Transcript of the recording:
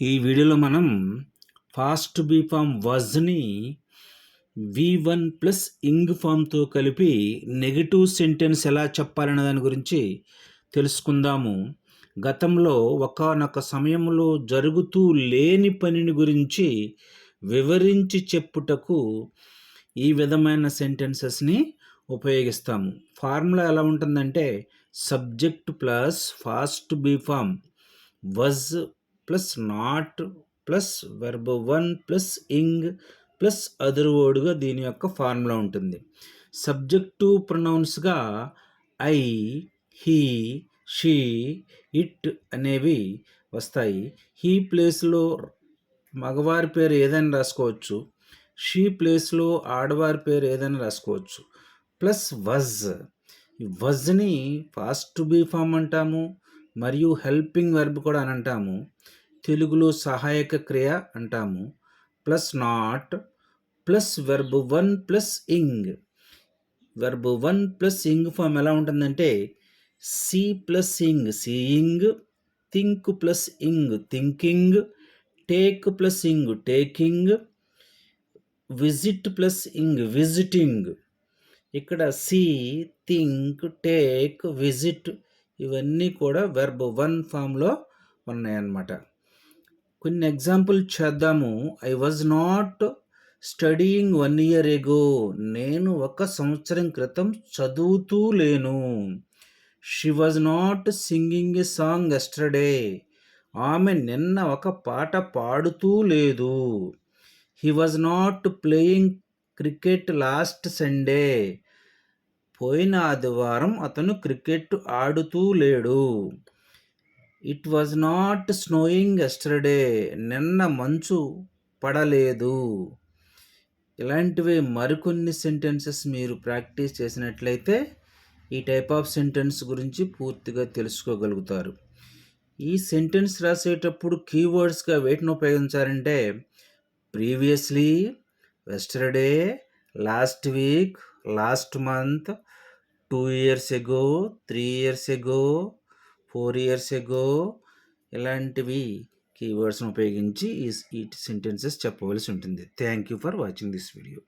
ఈ వీడియోలో మనం ఫాస్ట్ బీ ఫామ్ వజ్ని వి వన్ ప్లస్ ఇంగ్ ఫామ్తో కలిపి నెగిటివ్ సెంటెన్స్ ఎలా చెప్పాలనే దాని గురించి తెలుసుకుందాము. గతంలో ఒకనొక సమయంలో జరుగుతూ లేని పనిని గురించి వివరించి చెప్పుటకు ఈ విధమైన సెంటెన్సెస్ని ఉపయోగిస్తాము. ఫార్ములా ఎలా ఉంటుందంటే subject plus past be form was plus not plus verb one plus ing plus other వర్డ్గా దీని యొక్క ఫార్ములా ఉంటుంది. సబ్జెక్టు ప్రొనౌన్స్గా ఐ హీ షీ ఇట్ అనేవి వస్తాయి. హీ ప్లేస్లో మగవారి పేరు ఏదైనా రాసుకోవచ్చు. షీ ప్లేస్లో ఆడవారి పేరు ఏదైనా రాసుకోవచ్చు. ప్లస్ వజ్ వజ్ని ఫాస్ట్ బీ ఫామ్ అంటాము. మరియు హెల్పింగ్ వెర్బ్ కూడా అని అంటాము. తెలుగులో సహాయక క్రియ అంటాము. Plus not plus verb one plus ing verb one plus ing form ఎలా ఉంటుందంటే see plus ing seeing think plus ing thinking take plus ing taking visit plus ing visiting ఇక్కడ సి థింక్ టేక్ విజిట్ ఇవన్నీ కూడా verb one ఫామ్లో ఉన్నాయన్నమాట. కొన్ని example చేద్దాము. I was not studying one year ago నేను ఒక సంవత్సరం క్రితం చదువుతూ లేను. She was not singing a song yesterday ఆమె నిన్న ఒక పాట పాడుతూ లేదు. He was not playing cricket last Sunday పోయిన ఆదివారం అతను క్రికెట్ ఆడుతూ లేడు. It was not snowing yesterday నిన్న మంచు పడలేదు. ఇలాంటివి మరికొన్ని సెంటెన్సెస్ మీరు ప్రాక్టీస్ చేసినట్లయితే ఈ టైప్ ఆఫ్ సెంటెన్స్ గురించి పూర్తిగా తెలుసుకోగలుగుతారు. ఈ సెంటెన్స్ రాసేటప్పుడు కీవర్డ్స్గా వేటిని ఉపయోగించారంటే previously yesterday last week last month two years ago three years ago four years ago ఇలాంటివి కీవర్డ్స్ని ఉపయోగించి ఈ ఈ సెంటెన్సెస్ చెప్పవలసి ఉంటుంది. Thank you for watching this video.